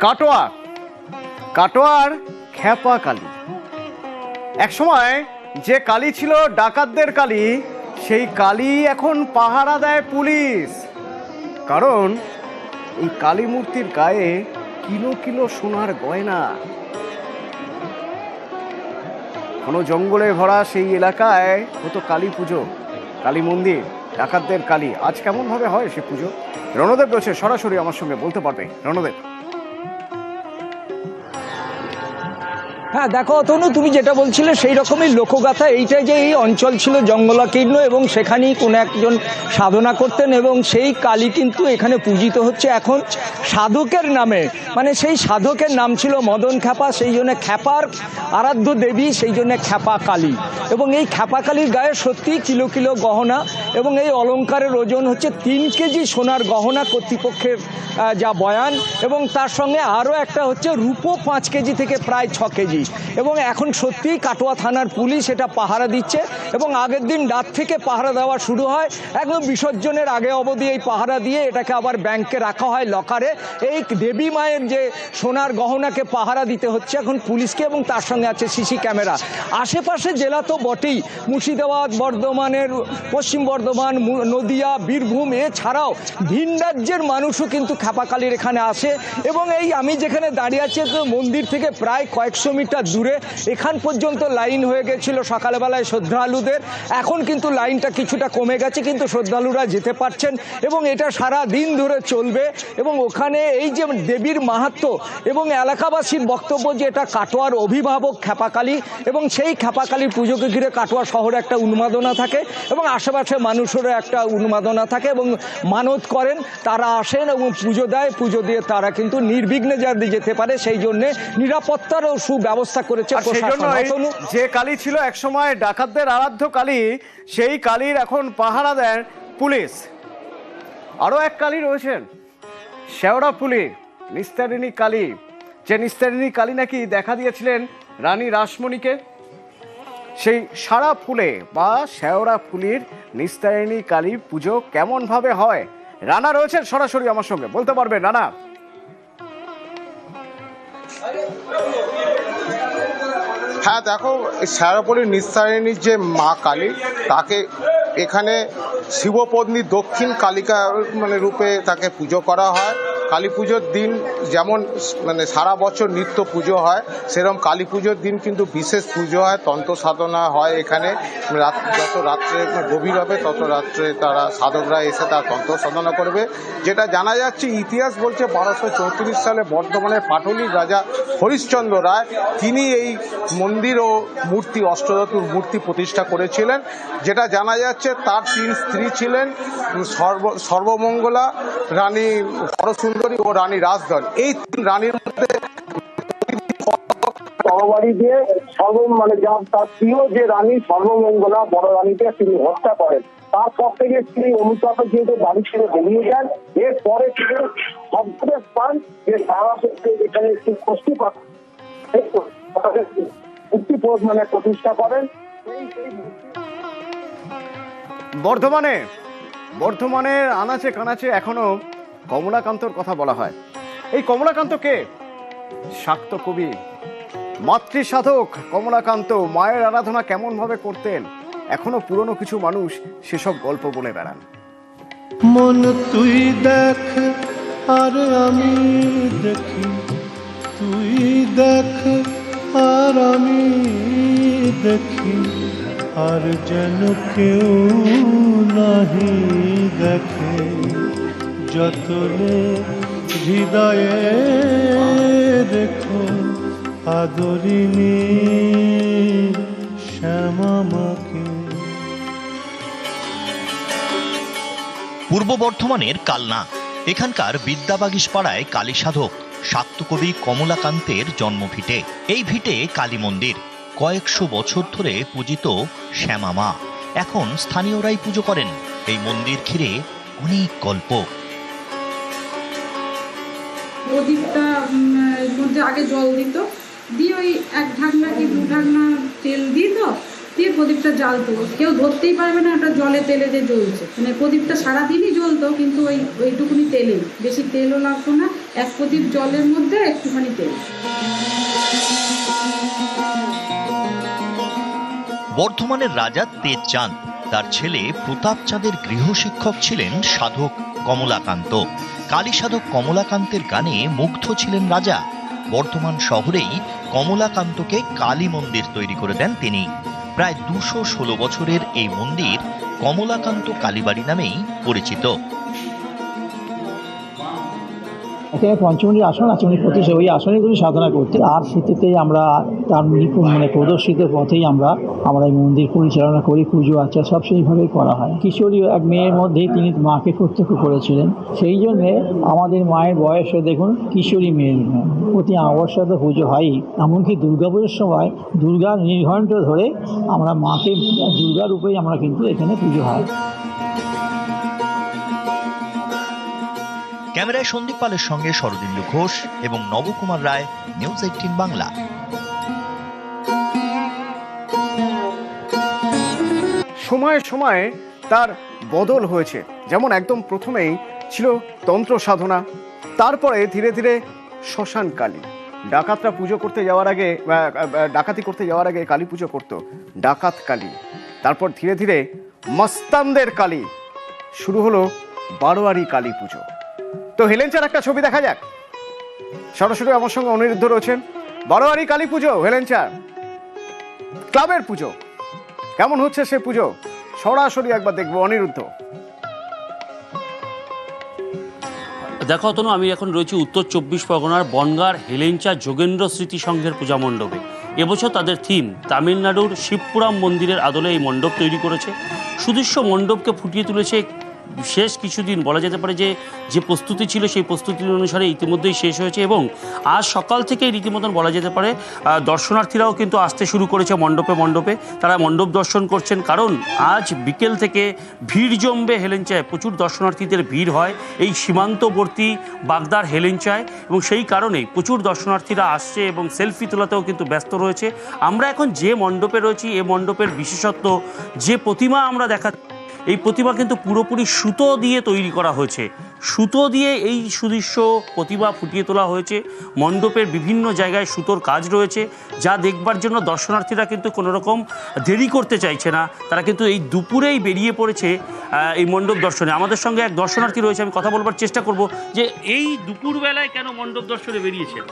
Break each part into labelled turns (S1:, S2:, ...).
S1: কাটোয়া। কাটোয়ার খ্যাপা কালী। একসময় যে কালী ছিল ডাকাতদের কালী, সেই কালী এখন পাহারা দেয় পুলিশ। কারণ এই কালী মূর্তির গায়ে কিলো কিলো সোনার গয়না। কোনো জঙ্গলে ভরা সেই এলাকায় হতো কালী পুজো, কালী মন্দির, ডাকাতদের কালী। আজ কেমন ভাবে হয় সে পুজো? রণদেব রয়েছে, সরাসরি আমার সঙ্গে বলতে পারবে। রণদেব।
S2: হ্যাঁ দেখো অতনু, তুমি যেটা বলছিলে সেই রকমই লোকগাথা। এইটাই যে এই অঞ্চল ছিল জঙ্গলাকীর্ণ এবং সেখানেই কোনো একজন সাধনা করতেন এবং সেই কালী কিন্তু এখানে পূজিত হচ্ছে। এখন সাধকের নামে মানে সেই সাধকের নাম ছিল মদন খ্যাপা, সেই জন্য খ্যাপার আরাধ্য দেবী, সেই জন্য খ্যাপা কালী। এবং এই খ্যাপা কালীর গায়ে সত্যি কিলো কিলো গহনা এবং এই অলংকারের ওজন হচ্ছে তিন কেজি সোনার গহনা কর্তৃপক্ষের যা বয়ান। এবং তার সঙ্গে আরও একটা হচ্ছে রূপো পাঁচ কেজি থেকে প্রায় ছ কেজি। এবং এখন সত্যিই কাটোয়া থানার পুলিশ এটা পাহারা দিচ্ছে এবং আগের দিন রাত থেকে পাহারা দেওয়া শুরু হয়। একদম বিসর্জনের আগে অবধি এই পাহারা দিয়ে এটাকে আবার ব্যাংকে রাখা হয় লকারে। এই দেবী মায়ের যে সোনার গহনাকে পাহারা দিতে হচ্ছে এখন পুলিশকে এবং তার সঙ্গে আছে সিসি ক্যামেরা। আশেপাশে জেলা তো বটেই। মুর্শিদাবাদ, বর্ধমানের, পশ্চিম বর্ধমান নদিয়া, বীরভূম এছাড়াও ভিন রাজ্যের মানুষও কিন্তু খাপাকালির এখানে আসে। এবং এই আমি যেখানে দাঁড়িয়ে আছি মন্দির থেকে প্রায় কয়েকশো মিটার দূরে। এখান পর্যন্ত লাইন হয়ে গেছিল সকালবেলায় শ্রদ্ধালুদের। এখন কিন্তু লাইনটা কিছুটা কমে গেছে, কিন্তু শ্রদ্ধালুরা যেতে পারছেন এবং এটা সারা দিন ধরে চলবে। এবং ওখানে এই যে দেবীর মাহাত্ম এবং এলাকাবাসীর বক্তব্য যে এটা কাটোয়ার অভিভাবক খ্যাপাকালী এবং সেই খ্যাপাকালীর পুজোকে ঘিরে কাটোয়া শহরে একটা উন্মাদনা থাকে এবং আশেপাশে মানুষেরও একটা উন্মাদনা থাকে এবং মানত করেন। তারা আসেন এবং পুজো দেয়। পুজো দিয়ে তারা কিন্তু নির্বিঘ্নে যাতে যেতে পারে, সেই জন্যে নিরাপত্তারও সুব্যবস্থা করেছে
S1: জন্যই
S2: অতনু
S1: যে কালী ছিল একসময় ডাকাতদের আরাধ্য কালী সেই কালীর এখন পাহারা দেন পুলিশ। আরও এক কালী রয়েছেন শেওড়া পুলি নিস্তারিণী কালী। যে নিস্তারিণী কালী নাকি দেখা দিয়েছিলেন রানী রাসমণিকে সেই সারা ফুলে বা শেওড়া ফুলির নিস্তারিণী কালী পুজো কেমনভাবে হয়? রানা রয়েছেন সরাসরি আমার সঙ্গে বলতে পারবেন রানা।
S3: হ্যাঁ দেখো শ্যারাপল্লীর নিঃসারিণীর যে মা কালী, তাকে এখানে শিবপত্নী দক্ষিণ কালিকা মানে রূপে তাকে পুজো করা হয়। কালী পুজোর দিন যেমন মানে সারা বছর নিত্য পুজো হয় সেরকম কালী পুজোর দিন কিন্তু বিশেষ পুজো হয়, তন্ত্র সাধনা হয় এখানে। যত রাত্রে গভীর হবে, তত রাত্রে তারা সাধকরা এসে তার তন্ত্র সাধনা করবে। যেটা জানা যাচ্ছে, ইতিহাস বলছে বারোশো চৌত্রিশ সালে বর্ধমানের পাটলির রাজা হরিশ্চন্দ্র রায়, তিনি এই মন্দির ও মূর্তি অষ্টধাতুর মূর্তি প্রতিষ্ঠা করেছিলেন। যেটা জানা যাচ্ছে, তার তিন স্ত্রী ছিলেন সর্ব, সর্বমঙ্গলা রানী হরসুন্দরী ও রানী রাজধন এই তিন রানীর মধ্যে
S4: তরবারি দিয়ে সর্ব মানে যার তার প্রিয় যে রানী সর্বমঙ্গলা বড় রানীকে তিনি হত্যা করেন। তারপর থেকে তিনি অনুতাপে যেহেতু বাড়ি ছেড়ে বেরিয়ে যান এরপরে তিনি সবচেয়ে পান যে সারা এখানে একটি কষ্টি মানে প্রতিষ্ঠা করেন।
S1: বর্ধমানে বর্ধমানের আনাচে কানাচে এখনও কমলাকান্তর কথা বলা হয়। এই কমলাকান্ত কে? শাক্ত কবি মাতৃ সাধক কমলাকান্ত, মায়ের আরাধনা কেমন ভাবে করতেন? এখনও পুরনো কিছু মানুষ সেসব গল্প বলে বেড়ান।
S5: মন তুই দেখ, আর আমি দেখি। তুই দেখ, আর আমি দেখি। আর যেন কেউ নাহি দেখে। যতনে হৃদয়ে রেখো আদরিনী শ্যামামাকে
S6: পূর্ব বর্ধমানের কালনা, এখানকার বিদ্যাবাগিস পাড়ায় কালী সাধক শাক্তকবি কমলাকান্তের জন্মভিটে। এই ভিটে কালী মন্দির, কয়েকশো বছর ধরে পূজিত শ্যামা মা এখন স্থানীয়রাই পুজো করেন। এই মন্দির ঘিরে অনেক গল্প।
S7: প্রদীপটা মধ্যে আগে জল দিত। দিয়ে ওই এক ঢাকনা কি দু ঢাকনা তেল দিত, দিয়ে প্রদীপটা জ্বালতো। কেউ ধরতেই পারবে না ওটা জলে তেলে যে জ্বলছে। মানে প্রদীপটা সারাদিনই জ্বলতো, কিন্তু ওই, ওইটুকুনি তেলে বেশি তেলও লাগতো না, এক প্রদীপ জলের মধ্যে, একটুখানি তেল।
S6: বর্ধমানের রাজা তেজ চাঁদ তার ছেলে প্রতাপ চাঁদের গৃহশিক্ষক ছিলেন সাধক কমলাকান্ত। কালীসাধক কমলাকান্তের গানে মুগ্ধ ছিলেন রাজা। বর্তমান শহরেই কমলাকান্তকে কালী মন্দির তৈরি করে দেন তিনি। প্রায় দুশো ষোলো বছরের এই মন্দির কমলাকান্ত কালীবাড়ি নামেই পরিচিত।
S8: এখানে পঞ্চমী আসন আছে, উনি প্রতি ওই আসনেগুলি সাধনা করতে, আর সেটিতেই আমরা তার নিপুণ মানে প্রদর্শিত পথেই আমরা আমরা এই মন্দির পরিচালনা করি, পুজো আচার সব সেইভাবেই করা হয়। কিশোরী এক মেয়ের মধ্যেই তিনি মাকে প্রত্যক্ষ করেছিলেন। সেই জন্যে আমাদের মায়ের বয়সও দেখুন, কিশোরী মেয়ের। প্রতি অবশ্যই তো পুজো হয়ই। এমনকি দুর্গাপুজোর সময় দুর্গার নির্ঘণ্ট ধরে আমরা মাকে দুর্গা রূপেই আমরা কিন্তু এখানে পুজো হয়।
S6: ক্যামেরায় সন্দীপ পালের সঙ্গে শরদিন্দু ঘোষ এবং নবকুমার রায়, নিউজ এইটিন বাংলা।
S1: সময়ে সময়ে তার বদল হয়েছে, যেমন একদম প্রথমেই ছিল তন্ত্র সাধনা, তারপরে ধীরে ধীরে শ্মশান কালী। ডাকাতরা পুজো করতে যাওয়ার আগে ডাকাতি করতে যাওয়ার আগে কালী পুজো করতো, ডাকাত কালী। তারপর ধীরে ধীরে মস্তানদের কালী। শুরু হলো বারোয়ারি কালী পুজো। তো হেলেঞ্চার একটা ছবি দেখা যাক। সরাসরি আমার সঙ্গে অনিরুদ্ধ রয়েছেন। বারোয়ারি কালী পুজো হেলেঞ্চার ক্লাবের পুজো। কেমন হচ্ছে সে পুজো? সরাসরি একবার দেখব অনিরুদ্ধ।
S9: দেখো তনু আমি এখন রয়েছি উত্তর চব্বিশ পরগনার বনগার হেলেঞ্চা যোগেন্দ্র স্মৃতি সংঘের পূজা মণ্ডপে। এবছর তাদের থিম, তামিলনাড়ুর শিবপুরাম মন্দিরের আদলে এই মণ্ডপ তৈরি করেছে। সুদৃশ্য মণ্ডপকে ফুটিয়ে তুলেছে শেষ কিছুদিন বলা যেতে পারে যে যে প্রস্তুতি ছিল সেই প্রস্তুতি অনুসারে ইতিমধ্যেই শেষ হয়েছে এবং আজ সকাল থেকেই রীতিমতন বলা যেতে পারে দর্শনার্থীরাও কিন্তু আসতে শুরু করেছে মণ্ডপে মণ্ডপে। তারা মণ্ডপ দর্শন করছেন কারণ আজ বিকেল থেকে ভিড় জমবে হেলেঞ্চায় প্রচুর দর্শনার্থীদের ভিড় হয় এই সীমান্তবর্তী বাগদার হেলেঞ্চায় এবং সেই কারণেই প্রচুর দর্শনার্থীরা আসছে এবং সেলফি তোলাতেও কিন্তু ব্যস্ত রয়েছে। আমরা এখন যে মণ্ডপে রয়েছি, এ মণ্ডপের বিশেষত্ব, যে প্রতিমা আমরা দেখা এই প্রতিমা কিন্তু পুরোপুরি সুতো দিয়ে তৈরি করা হয়েছে। সুতো দিয়ে এই সুদৃশ্য প্রতিমা ফুটিয়ে তোলা হয়েছে। মণ্ডপের বিভিন্ন জায়গায় সুতোর কাজ রয়েছে, যা দেখবার জন্য দর্শনার্থীরা কিন্তু কোনো রকম দেরি করতে চাইছে না। তারা কিন্তু এই দুপুরেই বেরিয়ে পড়েছে এই মণ্ডপ দর্শনে। আমাদের সঙ্গে এক দর্শনার্থী রয়েছে, আমি কথা বলবার চেষ্টা করব যে এই দুপুরবেলায় কেন মণ্ডপ দর্শনে বেরিয়েছেন?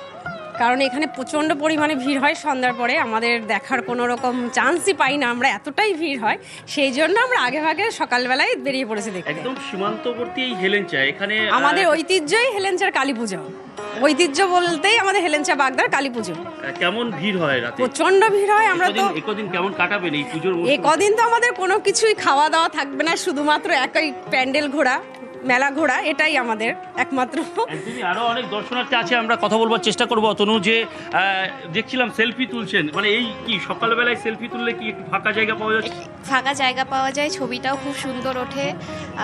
S10: কারণ এখানে প্রচণ্ড পরিমাণে ভিড় হয় সন্ধ্যার পরে। আমাদের দেখার কোনো রকম চান্সই পাই না আমরা এতটাই ভিড় হয়। সেই জন্য আমরা আগে ভাগে সকালবেলায় বেরিয়ে পড়েছি দেখতে।
S9: একদম সীমান্তবর্তী এই হেলেঞ্চা এখানে
S10: আমাদের ঐতিহ্যই হেলেঞ্চার কালী পুজো। ঐতিহ্য বলতেই আমাদের হেলেঞ্চা বাগদার কালী পুজো।
S9: কেমন ভিড় হয় রাতে?
S10: প্রচণ্ড ভিড় হয় আমরা তো
S9: একদিন একদিন কেমন কাটাবেন এই পুজোর
S10: এ কদিন তো আমাদের কোনো কিছুই খাওয়া দাওয়া থাকবে না শুধুমাত্র একই প্যান্ডেল ঘোরা। মেলা ঘোরা এটাই আমাদের একমাত্র।
S9: আরও অনেক দর্শনার্থী আছে আমরা কথা বলবার চেষ্টা করব অতনু যে দেখছিলাম সেলফি তুলছেন। মানে এই কি সকালবেলায় সেলফি তুললে কি একটু ফাঁকা জায়গা পাওয়া যায়
S11: ফাঁকা জায়গা পাওয়া যায় ছবিটাও খুব সুন্দর ওঠে।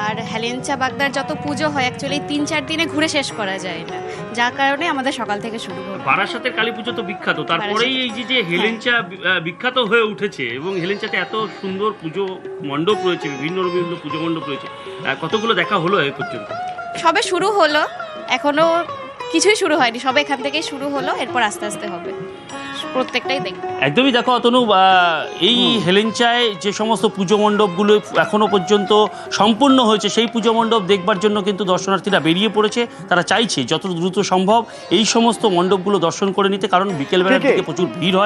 S11: আর হেলেঞ্চা বাগদার যত পুজো হয় অ্যাকচুয়ালি তিন চার দিনে ঘুরে শেষ করা যায় না যার কারণে আমাদের সকাল থেকে শুরু হবে
S9: বারাসাতের কালী পুজো তো বিখ্যাত। তারপরেই এই যে হেলেঞ্চা বিখ্যাত হয়ে উঠেছে এবং হেলেঞ্চাতে এত সুন্দর পুজো মণ্ডপ রয়েছে বিভিন্ন বিভিন্ন পুজো মণ্ডপ রয়েছে। কতগুলো দেখা হলো এ পর্যন্ত
S11: সবে শুরু হলো এখনও কিছুই শুরু হয়নি সবে এখান থেকেই শুরু হলো এরপর আস্তে আস্তে হবে। প্রত্যেকটাই দেখব।
S9: একদমই দেখো অতনু আহ, এই হেলেঞ্চায় যে সমস্ত পুজো মণ্ডপগুলো এখনও পর্যন্ত সম্পূর্ণ হয়েছে সেই পুজো মণ্ডপ দেখবার জন্য কিন্তু দর্শনার্থীরা বেরিয়ে পড়েছে। তারা চাইছে যত দ্রুত সম্ভব এই সমস্ত মণ্ডপগুলো দর্শন করে নিতে কারণ বিকেলবেলার। দিকে প্রচুর ভিড় হয়।